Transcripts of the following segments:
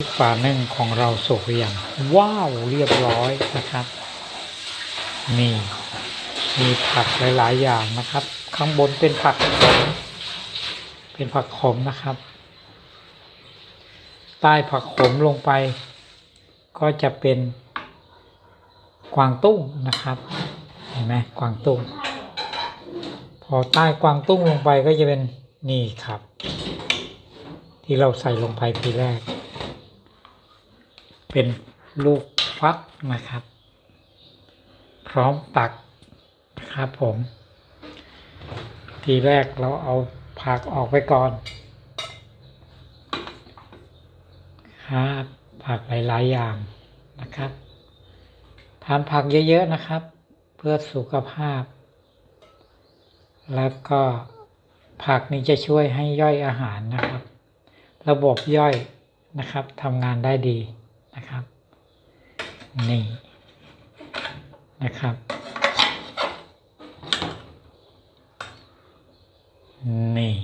ปลานึ่งของเราสุกอยังว้าวเรียบร้อยนะครับ นี่มีผักหลาย ๆ อย่างนะครับ ข้างบนเป็นผักขมเป็นผักขมนะครับ ใต้ผักขมลงไป ก็จะเป็นกวางตุ้งนะครับ เห็นไหมกวางตุ้ง พอใต้กวางตุ้งลงไปก็จะเป็นนี่ครับ ที่เราใส่ลงไปทีแรก เป็นลูกฟักนะครับ พร้อมตักนะครับผม ทีแรกเราเอาผักออกไปก่อนครับผักหลาย ๆ อย่างนะครับทานผักเยอะ ๆ นะครับ เพื่อสุขภาพ แล้วก็ผักนี้จะช่วยให้ย่อยอาหารนะครับ ระบบย่อยนะครับทำงานได้ดี นะครับ นี่นะครับ นี่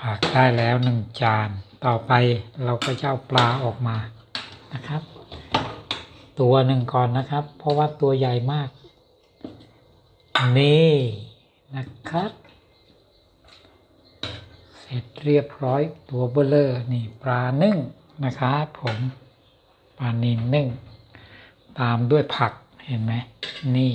ผักได้แล้วหนึ่งจาน ต่อไปเราก็จะเอาปลาออกมานะครับ ตัวหนึ่งก่อนนะครับ เพราะว่าตัวใหญ่มาก นี่นะครับเสร็จเรียบร้อยตัวเบลเลอร์นี่ปลานึ่งนะครับผม ปลานินนึ่ง ตามด้วยผักเห็นไหมนี่